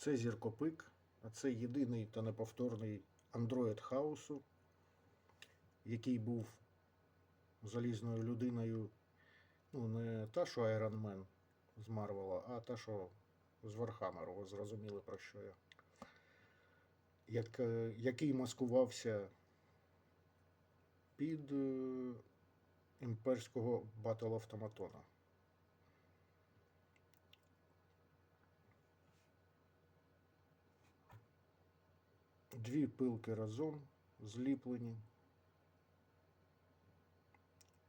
Це зіркопик, а це єдиний та неповторний андроїд хаосу, який був залізною людиною. Ну, не та, що Iron Man з Марвела, а та, що з Вархаммеру. Ви зрозуміли про що я. Як, е, який маскувався під е, імперського батл автоматона. Дві пилки разом зліплені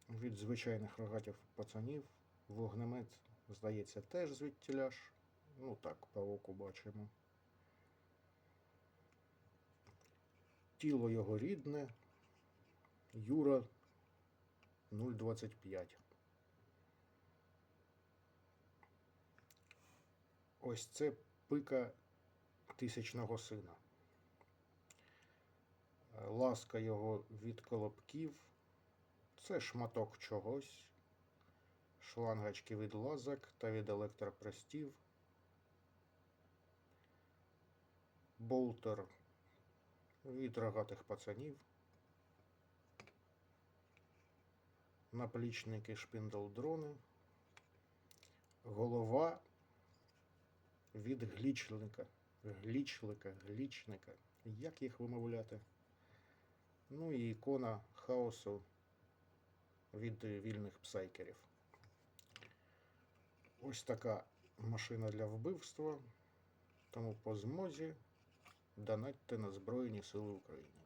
від звичайних рогатів пацанів. Вогнемет, здається, теж звідтіля ж. Ну так, по оку бачимо. Тіло його рідне. Юра 025. Ось це пика тисячного сина. Ласка його від колобків. Це шматок чогось. Шлангочки від лазок та від електропрестів. Болтер від рогатих пацанів. Наплічники шпіндел-дрони. Голова від глічлика. Глічлика, глічника. Як їх вимовляти? Ну і ікона хаосу від вільних псайкерів. Ось така машина для вбивства. Тому по змозі донатьте на Збройні Сили України.